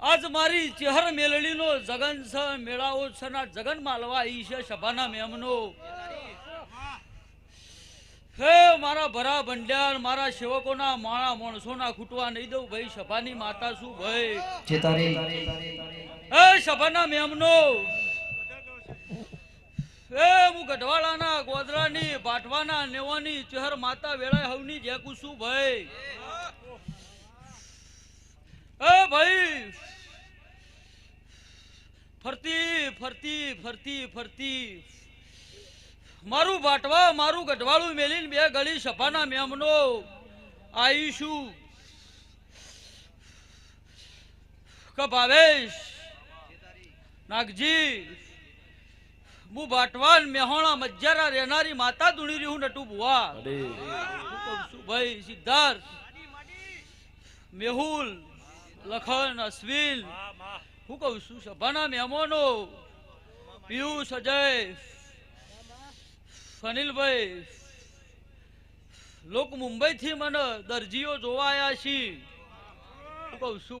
આજ મારી ચેહર મેલડીનો જગન છ મેળાઓ છે ના જગન માલવા ઈ છે સભાના મેમનો. હે મારા ભરા ભંડ્યાર મારા સેવકોના માણા માણસોના ખૂટવા નહીં દઉં ભાઈ સભાની માતા શું ભાઈ? હે સભાના મેમનો. એ હું ગઢવાડાના ગોધરાની ભાટવાના નેવાની ચહેર માતા વેળાએ હવની જેકું છું ભાઈ એ ભાઈ ફરતી ફરતી ફરતી ફરતી. મારું ભાટવા મારું ગઢવાળું મેલીને બે ગળી સભાના મેમનો. આવીશું કે ભાવેશ નાગજી હું બાટવાન મેહોણા મજ્જારા રહેનારી માતા ધૂણી રહ્યું નટુ છું? ભાઈ સિદ્ધાર્થ મેહુલ લખન અશ્વિન. હું કહું છું સભાના મહેમાનો. પિયુષ અજય અનિલભાઈ લોક મુંબઈથી મને દરજીઓ જોવા આવ્યા છે. હું કહું છું